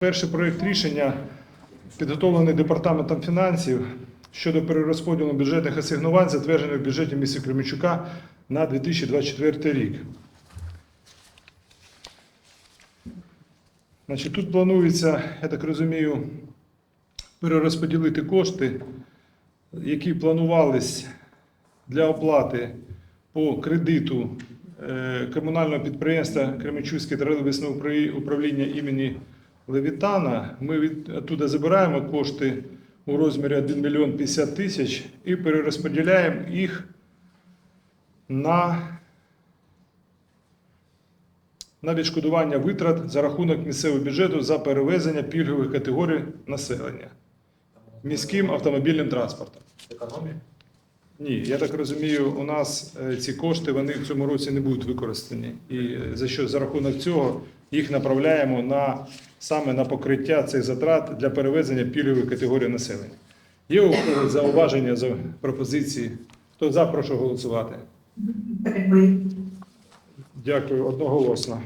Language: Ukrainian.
Перший проєкт рішення підготовлений департаментом фінансів щодо перерозподілу бюджетних асигнувань, затверджених в бюджеті міста Кременчука на 2024 рік. Значить, тут планується, я так розумію, перерозподілити кошти, які планувались для оплати по кредиту е, комунального підприємства Кременчуцьке тролейбусне управління імені Левітана. Ми від оттуда забираємо кошти у розмірі 1 мільйон 50 тисяч і перерозподіляємо їх на, на відшкодування витрат за рахунок місцевого бюджету за перевезення пільгових категорій населення міським автомобільним транспортом. Економія? Ні, я так розумію, у нас е, ці кошти вони в цьому році не будуть використані. І е, за що за рахунок цього їх направляємо на саме на покриття цих затрат для перевезення пільгової категорії населення. Є у зауваження за пропозиції? Хто за, прошу голосувати. Дякую, одноголосно.